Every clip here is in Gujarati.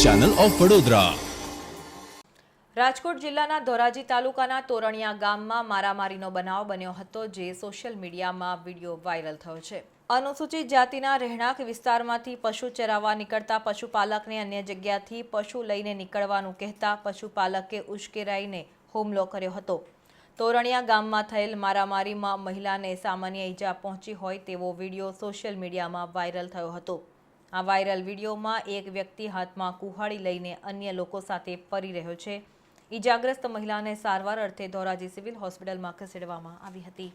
Channel of Vadodara. રાજકોટ જિલ્લાના ધોરાજી તાલુકાના તોરણિયા ગામમાં મારામારીનો બનાવ બન્યો હતો, જે સોશિયલ મીડિયામાં વીડિયો વાયરલ થયો છે. અનુસૂચિત જાતિના રહેણાંક વિસ્તારમાંથી પશુ ચરાવવા નીકળતા પશુપાલકને અન્ય જગ્યાથી પશુ લઈને નીકળવાનું કહેતા પશુપાલકે ઉશ્કેરાઈને હુમલો કર્યો હતો. તોરણિયા ગામમાં થયેલ મારામારીમાં મહિલાને સામાન્ય ઈજા પહોંચી હોય તેવો વીડિયો સોશિયલ મીડિયામાં વાયરલ થયો હતો. આ વાયરલ વિડીયોમાં એક વ્યક્તિ હાથમાં કુહાડી લઈને અન્ય લોકો સાથે ફરી રહ્યો છે. ઈજાગ્રસ્ત મહિલાને સારવાર અર્થે ધોરાજી સિવિલ હોસ્પિટલમાં ખસેડવામાં આવી હતી.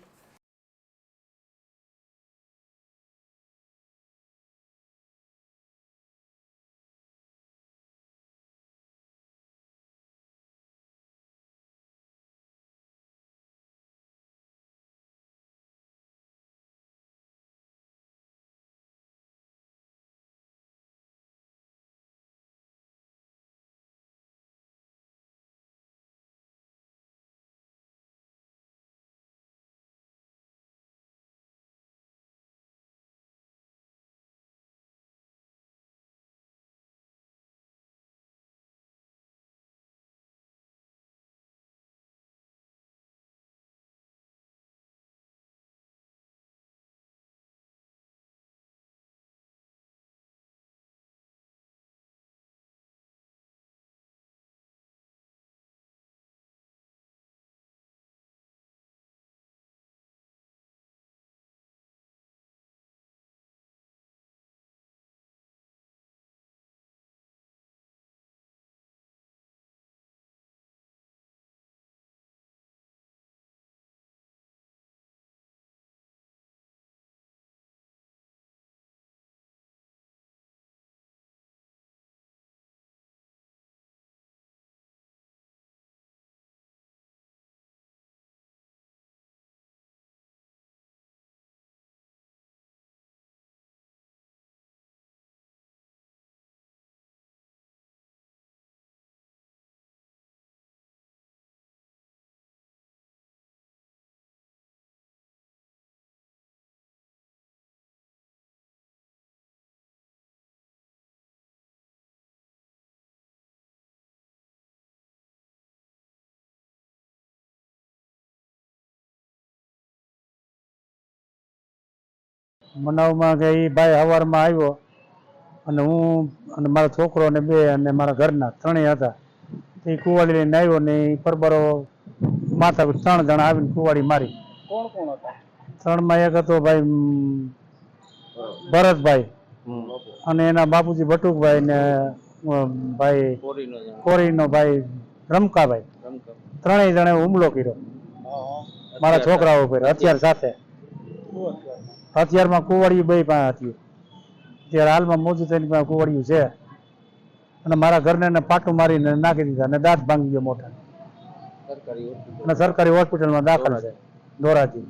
બનાવમાં કે એ ભાઈ સવારમાં આવ્યો અને હું અને મારો છોકરો ને બે અને મારા ઘરના ત્રણેય હતા. એ કુવાડી લઈને આવ્યો ને એ પરબરો માથા ત્રણ જણા આવીને કુવાડી મારી. કોણ કોણ હતા? ત્રણમાં એક હતો ભાઈ ભરતભાઈ અને એના બાપુજી ભટુકભાઈ ને ભાઈ કોરીનો ભાઈ રમકાભાઈ. ત્રણેય જણે હુમલો કર્યો. મારા છોકરાઓ ઉપર હથિયાર સાથે. હથિયારમાં કુવાડિયું બે પાસે હતી. ત્યારે હાલમાં મોજું થઈને પાસે કુવાડિયું છે. અને મારા ઘરને એને પાટું મારીને નાખી દીધા અને દાંત ભાંગી ગયો મોટા અને સરકારી હોસ્પિટલમાં દાખલ છે ધોરાજી